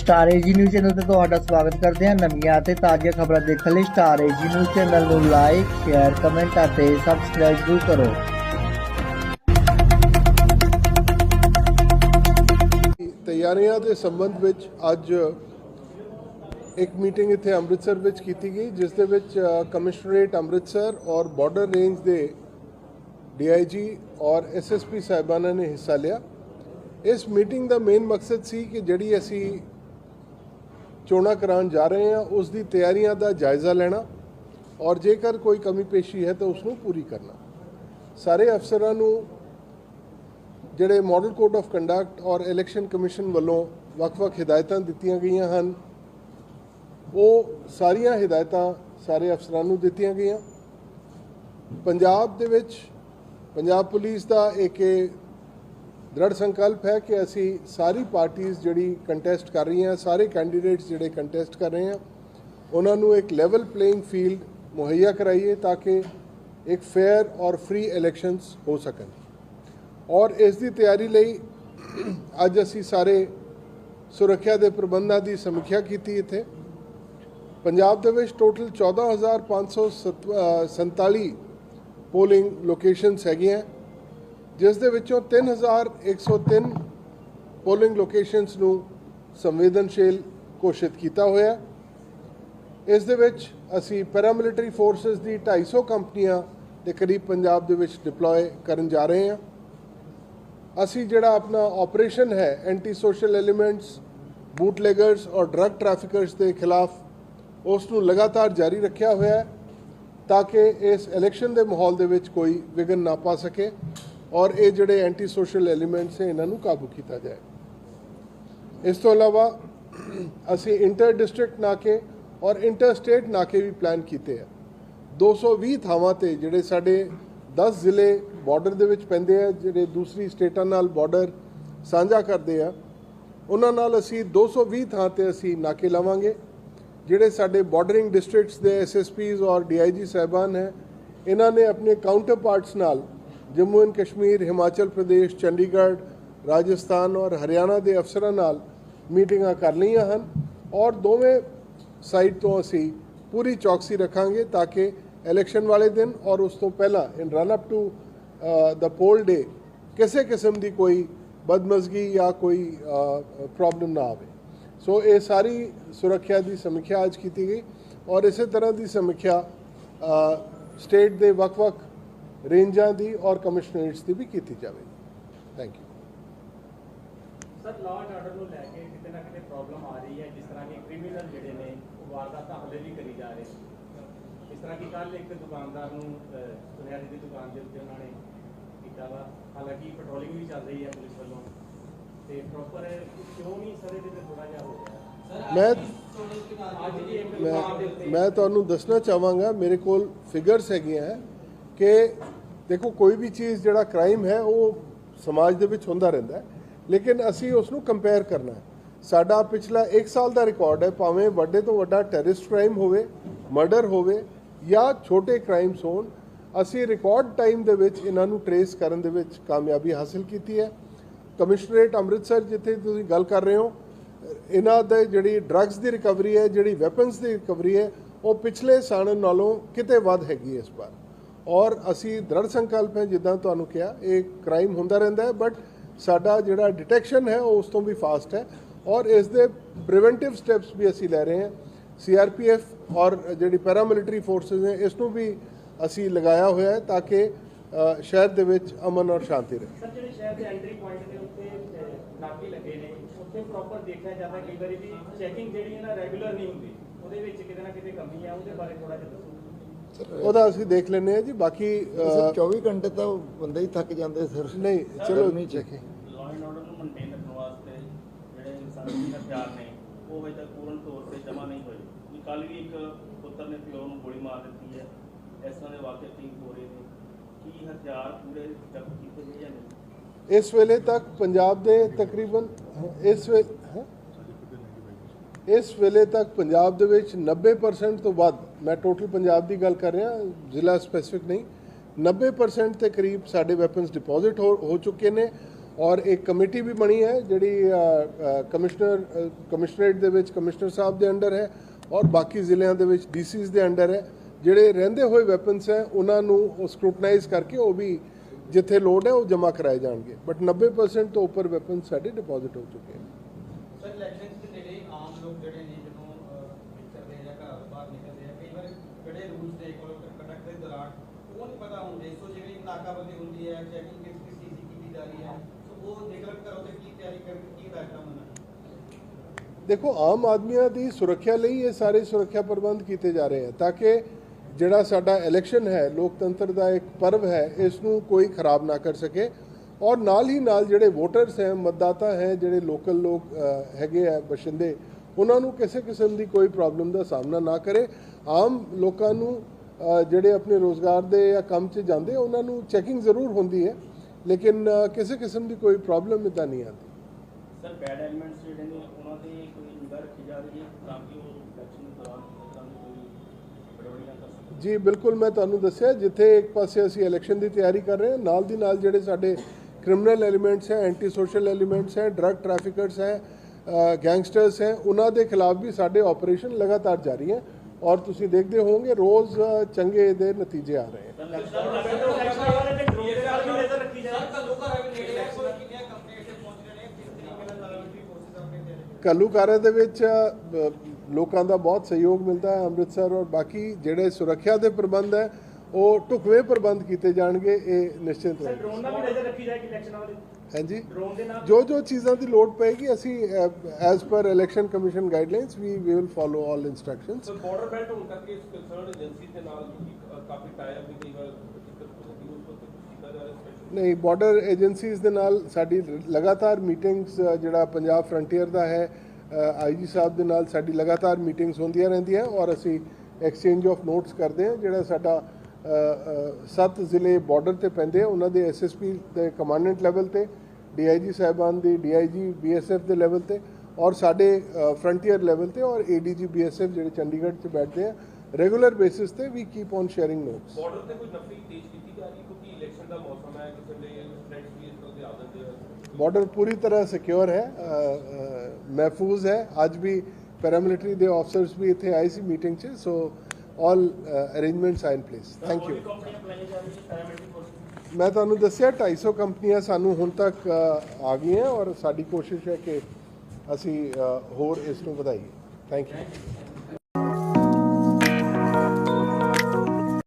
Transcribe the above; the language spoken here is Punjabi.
ਸਟਾਰ ਏਜੀ ਨਿਊਜ਼ ਚੈਨਲ ਤੇ ਤੁਹਾਡਾ ਸਵਾਗਤ ਕਰਦੇ ਹਾਂ ਨਵੀਆਂ ਅਤੇ ਤਾਜ਼ੀਆਂ ਖਬਰਾਂ ਦੇਖਣ ਲਈ ਸਟਾਰ ਏਜੀ ਨਿਊਜ਼ ਚੈਨਲ ਨੂੰ ਲਾਈਕ ਸ਼ੇਅਰ ਕਮੈਂਟ ਅਤੇ ਸਬਸਕ੍ਰਾਈਬ ਜ਼ਰੂਰ ਕਰੋ। ਤਿਆਰੀਆਂ ਦੇ ਸੰਬੰਧ ਵਿੱਚ ਅੱਜ ਇੱਕ ਮੀਟਿੰਗ ਇੱਥੇ ਅੰਮ੍ਰਿਤਸਰ ਵਿੱਚ ਕੀਤੀ ਗਈ, ਜਿਸ ਦੇ ਵਿੱਚ ਕਮਿਸ਼ਨਰੇਟ ਅੰਮ੍ਰਿਤਸਰ ਔਰ ਬਾਰਡਰ ਰੇਂਜ ਦੇ ਡੀਆਈਜੀ ਔਰ ਐਸਐਸਪੀ ਸਾਹਿਬਾਨਾਂ ਨੇ ਹਿੱਸਾ ਲਿਆ। ਇਸ ਮੀਟਿੰਗ ਦਾ ਮੇਨ ਮਕਸਦ ਸੀ ਕਿ ਜਿਹੜੀ ਅਸੀਂ ਚੋਣਾਂ ਕਰਾਉਣ ਜਾ ਰਹੇ ਹਾਂ, ਉਸ ਦੀ ਤਿਆਰੀਆਂ ਦਾ ਜਾਇਜ਼ਾ ਲੈਣਾ ਔਰ ਜੇਕਰ ਕੋਈ ਕਮੀ ਪੇਸ਼ੀ ਹੈ ਤਾਂ ਉਸ ਨੂੰ ਪੂਰੀ ਕਰਨਾ। ਸਾਰੇ ਅਫਸਰਾਂ ਨੂੰ ਜਿਹੜੇ ਮਾਡਲ ਕੋਡ ਆਫ ਕੰਡਕਟ ਔਰ ਇਲੈਕਸ਼ਨ ਕਮਿਸ਼ਨ ਵੱਲੋਂ ਵੱਖ-ਵੱਖ ਹਦਾਇਤਾਂ ਦਿੱਤੀਆਂ ਗਈਆਂ ਹਨ, ਉਹ ਸਾਰੀਆਂ ਹਦਾਇਤਾਂ ਸਾਰੇ ਅਫਸਰਾਂ ਨੂੰ ਦਿੱਤੀਆਂ ਗਈਆਂ। ਪੰਜਾਬ ਦੇ ਵਿੱਚ ਪੰਜਾਬ ਪੁਲਿਸ ਦਾ ਇੱਕ ਦ੍ਰਿੜ ਸੰਕਲਪ ਹੈ ਕਿ ਅਸੀਂ ਸਾਰੀ ਪਾਰਟੀਆਂ ਜਿਹੜੀ ਕੰਟੈਸਟ ਕਰ ਰਹੀਆਂ ਸਾਰੇ ਕੈਂਡੀਡੇਟਸ ਜਿਹੜੇ ਕੰਟੈਸਟ ਕਰ ਰਹੇ ਆ ਉਹਨਾਂ ਨੂੰ ਇੱਕ ਲੈਵਲ ਪਲੇਇੰਗ ਫੀਲਡ ਮੁਹੱਈਆ ਕਰਾਈਏ ਤਾਂ ਕਿ ਇੱਕ ਫੇਅਰ ਔਰ ਫ੍ਰੀ ਇਲੈਕਸ਼ਨਸ ਹੋ ਸਕਣ। ਔਰ ਇਸ ਦੀ ਤਿਆਰੀ ਲਈ ਅੱਜ ਅਸੀਂ ਸਾਰੇ ਸੁਰੱਖਿਆ ਦੇ ਪ੍ਰਬੰਧਾਂ ਦੀ ਸਮੀਖਿਆ ਕੀਤੀ ਇੱਥੇ। ਪੰਜਾਬ ਦੇ ਵਿੱਚ ਟੋਟਲ 14547 ਪੋਲਿੰਗ ਲੋਕੇਸ਼ਨਸ ਹੈਗੀਆਂ। ਜਿਸ ਦੇ ਵਿੱਚੋਂ 3103 ਪੋਲਿੰਗ ਲੋਕੇਸ਼ਨਸ ਨੂੰ ਸੰਵੇਦਨਸ਼ੀਲ ਘੋਸ਼ਿਤ ਕੀਤਾ ਹੋਇਆ ਇਸ ਦੇ ਵਿੱਚ ਅਸੀਂ ਪੈਰਾਮਿਲਟਰੀ ਫੋਰਸਸ ਦੀ 250 ਕੰਪਨੀਆਂ ਦੇ ਕਰੀਬ ਪੰਜਾਬ ਦੇ ਵਿੱਚ ਡਿਪਲੋਏ ਕਰਨ ਜਾ ਰਹੇ ਹਾਂ। ਅਸੀਂ ਜਿਹੜਾ ਆਪਣਾ ਆਪਰੇਸ਼ਨ ਹੈ ਐਂਟੀ ਸੋਸ਼ਲ ਐਲੀਮੈਂਟਸ ਬੂਟਲੇਗਰਸ ਔਰ ਡਰੱਗ ਟ੍ਰੈਫਿਕਰਸ ਦੇ ਖਿਲਾਫ, ਉਸ ਨੂੰ ਲਗਾਤਾਰ ਜਾਰੀ ਰੱਖਿਆ ਹੋਇਆ ਹੈ ਤਾਂ ਕਿ ਇਸ ਇਲੈਕਸ਼ਨ ਦੇ ਮਾਹੌਲ ਦੇ ਵਿੱਚ ਕੋਈ ਵਿਘਨ ਨਾ ਪਾ ਸਕੇ। ਔਰ ਇਹ ਜਿਹੜੇ ਐਂਟੀ ਸੋਸ਼ਲ ਐਲੀਮੈਂਟਸ ਨੇ ਇਹਨਾਂ ਨੂੰ ਕਾਬੂ ਕੀਤਾ ਜਾਏ। ਇਸ ਤੋਂ ਇਲਾਵਾ ਅਸੀਂ ਇੰਟਰ ਡਿਸਟ੍ਰਿਕਟ ਨਾਕੇ ਔਰ ਇੰਟਰ ਸਟੇਟ ਨਾਕੇ ਵੀ ਪਲਾਨ ਕੀਤੇ ਆ। 220 ਥਾਵਾਂ ਤੇ ਜਿਹੜੇ ਸਾਡੇ 10 ਜ਼ਿਲ੍ਹੇ ਬਾਰਡਰ ਦੇ ਵਿੱਚ ਪੈਂਦੇ ਆ, ਜਿਹੜੇ ਦੂਸਰੀ ਸਟੇਟਾਂ ਨਾਲ ਬਾਰਡਰ ਸਾਂਝਾ ਕਰਦੇ ਆ, ਉਹਨਾਂ ਨਾਲ ਅਸੀਂ 220 ਥਾਂ ਤੇ ਅਸੀਂ ਨਾਕੇ ਲਾਵਾਂਗੇ। ਜਿਹੜੇ ਸਾਡੇ ਬਾਰਡਰਿੰਗ ਡਿਸਟ੍ਰਿਕਟਸ ਦੇ ਐਸਐਸਪੀਜ਼ ਔਰ ਡੀਆਈਜੀ ਸਾਹਿਬਾਨ ਹੈ, ਇਹਨਾਂ ਨੇ ਆਪਣੇ ਕਾਊਂਟਰ ਪਾਰਟਸ ਨਾਲ ਜੰਮੂ ਐਂਡ ਕਸ਼ਮੀਰ, ਹਿਮਾਚਲ ਪ੍ਰਦੇਸ਼, ਚੰਡੀਗੜ੍ਹ, ਰਾਜਸਥਾਨ ਔਰ ਹਰਿਆਣਾ ਦੇ ਅਫਸਰਾਂ ਨਾਲ ਮੀਟਿੰਗਾਂ ਕਰ ਲਈਆਂ ਹਨ ਔਰ ਦੋਵੇਂ ਸਾਈਡ ਤੋਂ ਅਸੀਂ ਪੂਰੀ ਚੌਕਸੀ ਰੱਖਾਂਗੇ ਤਾਂ ਕਿ ਇਲੈਕਸ਼ਨ ਵਾਲੇ ਦਿਨ ਔਰ ਉਸ ਤੋਂ ਪਹਿਲਾਂ in run up to the poll day ਕਿਸੇ ਕਿਸਮ ਦੀ ਕੋਈ ਬਦਮਜ਼ਗੀ ਜਾਂ ਕੋਈ ਪ੍ਰੋਬਲਮ ਨਾ ਆਵੇ। ਸੋ ਇਹ ਸਾਰੀ ਸੁਰੱਖਿਆ ਦੀ ਸਮੀਖਿਆ ਅੱਜ ਕੀਤੀ ਗਈ ਔਰ ਇਸੇ ਤਰ੍ਹਾਂ ਦੀ ਸਮੀਖਿਆ ਸਟੇਟ ਦੇ ਵੱਖ-ਵੱਖ ਰੇਂਜਾਂ ਦੀ ਔਰ ਕਮਿਸ਼ਨਰੇਟਸ ਦੀ ਵੀ ਕੀਤੀ ਜਾਵੇ। Thank you sir law and order ਨੂੰ ਲੈ ਕੇ ਕਿਤੇ ਨਾ ਕਿਤੇ ਪ੍ਰੋਬਲਮ ਆ ਰਹੀ ਹੈ ਜਿਸ ਤਰ੍ਹਾਂ ਕਿ ਕ੍ਰਿਮੀਨਲ ਜਿਹੜੇ ਨੇ ਉਹ ਵਾਰਦਾਤਾਂ ਹਲੇ ਵੀ ਕਰੀ ਜਾ ਰਹੇ ਇਸ ਤਰ੍ਹਾਂ ਕਿ ਕੱਲ ਇੱਕ ਦੁਕਾਨਦਾਰ ਨੂੰ ਸੁਨਿਆਰੇ ਦੀ ਦੁਕਾਨ ਦੇ ਉੱਤੇ ਉਹਨਾਂ ਨੇ ਕੀਤਾ ਵਾ। ਹਾਲਾਂਕਿ ਪੈਟਰੋਲਿੰਗ ਵੀ ਚੱਲ ਰਹੀ ਹੈ ਪੁਲਿਸ ਵੱਲੋਂ। ਤੇ ਪ੍ਰੋਪਰ ਕਿਉਂ ਨਹੀਂ ਸਰ ਇਹਦੇ ਤੇ ਥੋੜਾ ਜਿਹਾ ਹੋ ਰਿਹਾ? ਮੈਂ ਮੈਂ ਤੁਹਾਨੂੰ ਦੱਸਣਾ ਚਾਹਾਂਗਾ ਮੇਰੇ ਕੋਲ ਫਿਗਰਸ ਹੈਗੀਆਂ ਹੈ। ਕਿ ਦੇਖੋ ਕੋਈ ਵੀ ਚੀਜ਼ ਜਿਹੜਾ ਕ੍ਰਾਈਮ ਹੈ, ਉਹ ਸਮਾਜ ਦੇ ਵਿੱਚ ਹੁੰਦਾ ਰਹਿੰਦਾ ਹੈ। ਲੇਕਿਨ ਅਸੀਂ ਉਸ ਨੂੰ ਕੰਪੇਅਰ ਕਰਨਾ ਹੈ। ਸਾਡਾ ਪਿਛਲਾ 1 ਸਾਲ ਦਾ ਰਿਕਾਰਡ ਹੈ, ਭਾਵੇਂ ਵੱਡੇ ਤੋਂ ਵੱਡਾ ਟੈਰਰਿਸਟ ਕ੍ਰਾਈਮ ਹੋਵੇ ਮਰਡਰ ਹੋਵੇ ਜਾਂ ਛੋਟੇ ਕ੍ਰਾਈਮਸ ਹੋਣ, ਅਸੀਂ ਰਿਕਾਰਡ ਟਾਈਮ ਦੇ ਵਿੱਚ ਇਹਨਾਂ ਨੂੰ ਟਰੇਸ ਕਰਨ ਦੇ ਵਿੱਚ ਕਾਮਯਾਬੀ ਹਾਸਲ ਕੀਤੀ ਹੈ। ਕਮਿਸ਼ਨਰੇਟ ਅੰਮ੍ਰਿਤਸਰ, ਜਿੱਥੇ ਤੁਸੀਂ ਗੱਲ ਕਰ ਰਹੇ ਹੋ, ਇਹਨਾਂ ਦੇ ਜਿਹੜੀ ਡਰੱਗਸ ਦੀ ਰਿਕਵਰੀ ਹੈ, ਜਿਹੜੀ ਵੈਪਨਸ ਦੀ ਰਿਕਵਰੀ ਹੈ, ਉਹ ਪਿਛਲੇ ਸਾਲ ਨਾਲੋਂ ਕਿਤੇ ਵੱਧ ਹੈਗੀ ਇਸ ਵਾਰ। ਔਰ ਅਸੀਂ ਦ੍ਰਿੜ ਸੰਕਲਪ ਹੈ ਜਿੱਦਾਂ ਤੁਹਾਨੂੰ ਕਿਹਾ, ਇਹ ਕ੍ਰਾਈਮ ਹੁੰਦਾ ਰਹਿੰਦਾ ਹੈ ਬਟ ਸਾਡਾ ਜਿਹੜਾ ਡਿਟੈਕਸ਼ਨ ਹੈ, ਉਹ ਉਸ ਤੋਂ ਵੀ ਫਾਸਟ ਹੈ ਔਰ ਇਸ ਦੇ ਪ੍ਰੀਵੈਂਟਿਵ ਸਟੈਪਸ ਵੀ ਅਸੀਂ ਲੈ ਰਹੇ ਹਾਂ। ਸੀਆਰਪੀਐਫ ਔਰ ਜਿਹੜੀ ਪੈਰਾਮਿਲਟਰੀ ਫੋਰਸਸ ਨੇ, ਇਸ ਨੂੰ ਵੀ ਅਸੀਂ ਲਗਾਇਆ ਹੋਇਆ ਹੈ ਤਾਂ ਕਿ ਸ਼ਹਿਰ ਦੇ ਵਿੱਚ ਅਮਨ ਔਰ ਸ਼ਾਂਤੀ ਰਹੇ। ਸਰ, ਜਿਹੜੇ ਸ਼ਹਿਰ ਦੇ ਐਂਟਰੀ ਪੁਆਇੰਟ ਦੇ ਉੱਤੇ ਨਾਕੇ ਲੱਗੇ ਨੇ। ਉੱਥੇ ਪ੍ਰੋਪਰ ਦੇਖਿਆ ਜਾਂਦਾ, ਕਈ ਵਾਰੀ ਵੀ ਚੈਕਿੰਗ ਜਿਹੜੀ ਹੈ ਨਾ ਰੈਗੂਲਰ ਨਹੀਂ ਹੁੰਦੀ। ਉਹਦੇ ਵਿੱਚ ਕਿਤੇ ਨਾ ਕਿਤੇ ਕਮੀ ਆ, ਉਹਦੇ ਬਾਰੇ ਥੋੜਾ ਜਿਹਾ ਦੱਸੋ। ਉਹਦਾ ਅਸੀਂ ਦੇਖ ਲੈਂਦੇ ਹਾਂ ਜੀ ਬਾਕੀ ਅ, ਸਰ 24 ਘੰਟੇ ਤਾਂ ਬੰਦੇ ਹੀ ਥੱਕ ਜਾਂਦੇ ਸਰ। ਨਹੀਂ ਚਲੋ। ਗਰਮੀ ਚ। ਦੇਖੇ ਲਾਅ ਐਂਡ ਆਰਡਰ ਨੂੰ ਮੇਨਟੇਨ ਰੱਖਣ ਵਾਸਤੇ ਜਿਹੜੇ ਇਨਸਾਨੀ ਹਥਿਆਰ ਨੇ ਉਹ ਅਜੇ ਤੱਕ ਪੂਰਨ ਤੌਰ ਤੇ ਜਮ੍ਹਾਂ ਨਹੀਂ ਹੋਏ। ਵੀ ਕੱਲ ਵੀ ਇੱਕ ਪੁੱਤਰ ਨੇ ਪਿਓ ਨੂੰ ਗੋਲੀ ਮਾਰ ਦਿੱਤੀ ਹੈ। ਇਸ ਤਰ੍ਹਾਂ ਦੇ ਵਾਕਿਆ ਠੀਕ ਹੋ ਰਹੇ ਨੇ। ਕੀ ਹਥਿਆਰ ਪੂਰੇ ਜ਼ਬਤ ਕੀਤੇ ਗਏ ਜਾਂ ਨਹੀਂ? ਇਸ ਵੇਲੇ ਤੱਕ ਪੰਜਾਬ ਦੇ ਤਕਰੀਬਨ ਇਸ ਵੇ ਹੈਂ? ਇਸ ਵੇਲੇ ਤੱਕ ਪੰਜਾਬ ਦੇ ਵਿੱਚ 90% ਤੋਂ ਵੱਧ, ਮੈਂ ਟੋਟਲ ਪੰਜਾਬ ਦੀ ਗੱਲ ਕਰ ਰਿਹਾ, ਜ਼ਿਲ੍ਹਾ ਸਪੈਸੀਫਿਕ ਨਹੀਂ 90% ਦੇ ਕਰੀਬ ਸਾਡੇ ਵੈਪਨਸ ਡਿਪੋਜ਼ਿਟ ਹੋ ਹੋ ਚੁੱਕੇ ਨੇ ਔਰ ਇੱਕ ਕਮੇਟੀ ਵੀ ਬਣੀ ਹੈ ਜਿਹੜੀ ਕਮਿਸ਼ਨਰ ਕਮਿਸ਼ਨਰੇਟ ਦੇ ਵਿੱਚ ਕਮਿਸ਼ਨਰ ਸਾਹਿਬ ਦੇ ਅੰਡਰ ਹੈ ਔਰ ਬਾਕੀ ਜ਼ਿਲ੍ਹਿਆਂ ਦੇ ਵਿੱਚ ਡੀਸੀਜ਼ ਦੇ ਅੰਡਰ ਹੈ, ਜਿਹੜੇ ਰਹਿੰਦੇ ਹੋਏ ਵੈਪਨਸ ਹੈ, ਉਹਨਾਂ ਨੂੰ ਸਕਰੂਟਨਾਈਜ਼ ਕਰਕੇ ਉਹ ਵੀ ਜਿੱਥੇ ਲੋਡ ਹੈ ਉਹ ਜਮ੍ਹਾਂ ਕਰਾਏ ਜਾਣਗੇ। ਬਟ 90% ਤੋਂ ਉੱਪਰ ਵੈਪਨ ਸਾਡੇ ਡਿਪੋਜ਼ਿਟ ਹੋ ਚੁੱਕੇ ਹਨ ਸਰ ਇਲੈਕਸ਼ਨ ਦੇ ਨੇੜੇ ਆਮ ਲੋਕ ਜਿਹੜੇ ਨੇ ਜਦੋਂ ਵਿਚਰਦੇ ਜਾਂ ਘਰ ਤੋਂ ਬਾਹਰ ਨਿਕਲਦੇ ਆ, ਕਈ ਵਾਰ ਜਿਹੜੇ ਰੂਲਸ ਦੇ ਕੰਡਕਟ ਦੇ ਦੌਰਾਨ ਉਹ ਨਹੀਂ ਪਤਾ ਹੁੰਦੇ। ਸੋ ਜਿਵੇਂ ਨਾਕਾਬੰਦੀ ਹੁੰਦੀ ਹੈ ਚੈਕਿੰਗ ਕਿਸ ਕਿਸ ਚੀਜ਼ ਦੀ ਕੀਤੀ ਜਾ ਰਹੀ ਹੈ, ਸੋ ਉਹ ਨਿਕਲ ਕਰੋ ਤੇ ਕੀ ਤਿਆਰੀ ਕਰਨ ਕੀ ਕਾਰਜਕ੍ਰਮ ਹੋਣਾ ਦੇਖੋ, ਆਮ ਆਦਮੀਆਂ ਦੀ ਸੁਰੱਖਿਆ ਲਈ ਇਹ ਸਾਰੇ ਸੁਰੱਖਿਆ ਪ੍ਰਬੰਧ ਕੀਤੇ ਜਾ ਰਹੇ ਹਨ ਤਾਂ ਕਿ ਜਿਹੜਾ ਸਾਡਾ ਇਲੈਕਸ਼ਨ ਹੈ, ਲੋਕਤੰਤਰ ਦਾ ਇੱਕ ਪਰਵ ਹੈ, ਇਸ ਨੂੰ ਕੋਈ ਖਰਾਬ ਨਾ ਕਰ ਸਕੇ। ਔਰ ਨਾਲ ਹੀ ਨਾਲ ਜਿਹੜੇ ਵੋਟਰਸ ਹੈ, ਮਤਦਾਤਾ ਹੈ, ਜਿਹੜੇ ਲੋਕਲ ਲੋਕ ਹੈਗੇ ਆ ਬਸ਼ਿੰਦੇ ਉਹਨਾਂ ਨੂੰ ਕਿਸੇ ਕਿਸਮ ਦੀ ਕੋਈ ਪ੍ਰੋਬਲਮ ਦਾ ਸਾਹਮਣਾ ਨਾ ਕਰੇ। ਆਮ ਲੋਕਾਂ ਨੂੰ ਜਿਹੜੇ ਆਪਣੇ ਰੋਜ਼ਗਾਰ ਦੇ ਜਾਂ ਕੰਮ 'ਚ ਜਾਂਦੇ ਉਹਨਾਂ ਨੂੰ ਚੈਕਿੰਗ ਜ਼ਰੂਰ ਹੁੰਦੀ ਹੈ। ਲੇਕਿਨ ਕਿਸੇ ਕਿਸਮ ਦੀ ਕੋਈ ਪ੍ਰੋਬਲਮ ਇਦਾਂ ਨਹੀਂ ਆਉਂਦੀ। ਸਰ ਬੈਡ ਐਲੀਮੈਂਟਸ ਜਿਹੜੇ ਨੇ ਉਹਨਾਂ ਤੇ ਕੋਈ ਨਿਗਾਹ ਰੱਖੀ ਜਾ ਰਹੀ ਹੈ ਤਾਂ ਕਿ ਉਹ ਇਲੈਕਸ਼ਨ ਦੇ ਦੌਰਾਨ ਇਸ ਤਰ੍ਹਾਂ ਦੀ ਕੋਈ ਗੜਬੜੀ ਨਾ ਕਰ ਸਕਣ? ਜੀ ਬਿਲਕੁਲ ਮੈਂ ਤੁਹਾਨੂੰ ਦੱਸਿਆ ਜਿੱਥੇ ਇੱਕ ਪਾਸੇ ਅਸੀਂ ਇਲੈਕਸ਼ਨ ਦੀ ਤਿਆਰੀ ਕਰ ਰਹੇ ਹਾਂ ਨਾਲ ਦੀ ਨਾਲ ਜਿਹੜੇ ਸਾਡੇ ਕ੍ਰਿਮੀਨਲ ਐਲੀਮੈਂਟਸ ਹੈ ਐਂਟੀ ਸੋਸ਼ਲ ਐਲੀਮੈਂਟਸ ਹੈ ਡਰੱਗ ਟ੍ਰੈਫਿਕਰਸ ਹੈ ਗੈਂਗਸਟਰਸ ਹੈ, ਉਹਨਾਂ ਦੇ ਖਿਲਾਫ ਵੀ ਸਾਡੇ ਆਪਰੇਸ਼ਨ ਲਗਾਤਾਰ ਜਾਰੀ ਹੈ ਔਰ ਤੁਸੀਂ ਦੇਖਦੇ ਹੋਵੋਗੇ ਰੋਜ਼ ਚੰਗੇ ਇਹਦੇ ਨਤੀਜੇ ਆ ਰਹੇ ਕੱਲੂਕਾਰੇ ਦੇ ਵਿੱਚ ਲੋਕਾਂ ਦਾ ਬਹੁਤ ਸਹਿਯੋਗ ਮਿਲਦਾ ਹੈ ਅੰਮ੍ਰਿਤਸਰ ਔਰ ਬਾਕੀ ਜਿਹੜੇ ਸੁਰੱਖਿਆ ਦੇ ਪ੍ਰਬੰਧ ਹੈ ਉਹ ਢੁਕਵੇਂ ਪ੍ਰਬੰਧ ਕੀਤੇ ਜਾਣਗੇ ਇਹ ਨਿਸ਼ਚਿਤ ਹੈ ਡਰੋਨ ਨਾਲ ਵੀ ਨਜ਼ਰ ਰੱਖੀ ਜਾਏਗੀ ਇਲੈਕਸ਼ਨ ਵਾਲੇ ਹਾਂਜੀ। ਡਰੋਨ ਦੇ ਨਾਲ? ਜੋ ਜੋ ਚੀਜ਼ਾਂ ਦੀ ਲੋੜ ਪਏਗੀ ਅਸੀਂ as per election commission guidelines we we will follow all instructions sir border belt ਹੋਣ ਕਰਕੇ ਇਸ ਕੰਸਰਨ ਏਜੰਸੀ ਦੇ ਨਾਲ ਕਾਫੀ ਟਾਈਮ ਵੀ ਕਈ ਵਾਰ ਨਹੀਂ ਬਾਰਡਰ ਏਜੰਸੀਜ਼ ਦੇ ਨਾਲ ਸਾਡੀ ਲਗਾਤਾਰ ਮੀਟਿੰਗਸ ਜਿਹੜਾ ਪੰਜਾਬ ਫਰੰਟੀਅਰ ਦਾ ਹੈ ਆਈਜੀ ਸਾਹਿਬ ਦੇ ਨਾਲ ਸਾਡੀ ਲਗਾਤਾਰ ਮੀਟਿੰਗਸ ਹੁੰਦੀਆਂ ਰਹਿੰਦੀਆਂ ਔਰ ਅਸੀਂ ਐਕਸਚੇਂਜ ਆਫ ਨੋਟਸ ਕਰਦੇ ਹਾਂ ਜਿਹੜਾ ਸਾਡਾ ਸੱਤ ਜ਼ਿਲ੍ਹੇ ਬਾਰਡਰ ਤੇ ਪੈਂਦੇ ਉਹਨਾਂ ਦੇ ਐਸਐਸਪੀ ਦੇ ਕਮਾਂਡੈਂਟ ਲੈਵਲ ਤੇ ਡੀਆਈਜੀ ਸਾਹਿਬਾਨ ਦੀ ਡੀਆਈਜੀ ਬੀਐਸਐਫ ਦੇ ਲੈਵਲ ਤੇ ਔਰ ਸਾਡੇ ਫਰੰਟੀਅਰ ਲੈਵਲ ਤੇ ਔਰ ਏਡੀਜੀ ਬੀਐਸਐਫ ਜਿਹੜੇ ਚੰਡੀਗੜ੍ਹ 'ਚ ਬੈਠਦੇ ਆ। ਰੈਗੂਲਰ ਬੇਸਿਸ ਤੇ we keep on sharing notes border ਤੇ ਕੋਈ ਨਫਰੀ ਤੇਜ਼ ਕੀਤੀ ਜਾ ਰਹੀ? ਕਿਉਂਕਿ ਇਲੈਕਸ਼ਨ ਦਾ ਮੌਸਮ ਹੈ ਕਿਸੇ ਵੇਲੇ ਫਰੈਂਡਸ ਵੀ ਇਸ ਤਰ੍ਹਾਂ ਦੇ ਆ ਜਾਂਦੇ ਆ। ਬਾਰਡਰ ਪੂਰੀ ਤਰ੍ਹਾਂ ਸਿਕਿਉਰ ਹੈ ਮਹਿਫੂਜ਼ ਹੈ। ਅੱਜ ਵੀ ਪੈਰਾਮਿਲਟਰੀ ਦੇ ਆਫਸਰਸ ਵੀ ਇੱਥੇ ਆਏ ਸੀ ਮੀਟਿੰਗ 'ਚ so all arrangements are in place thank you ਮੈਂ ਤੁਹਾਨੂੰ ਦੱਸਿਆ 250 ਕੰਪਨੀਆਂ ਸਾਨੂੰ ਹੁਣ ਤੱਕ ਆ ਗਈਆਂ ਔਰ ਸਾਡੀ ਕੋਸ਼ਿਸ਼ ਹੈ ਕਿ ਅਸੀਂ ਹੋਰ ਇਸ ਨੂੰ ਵਧਾਈਏ। Thank you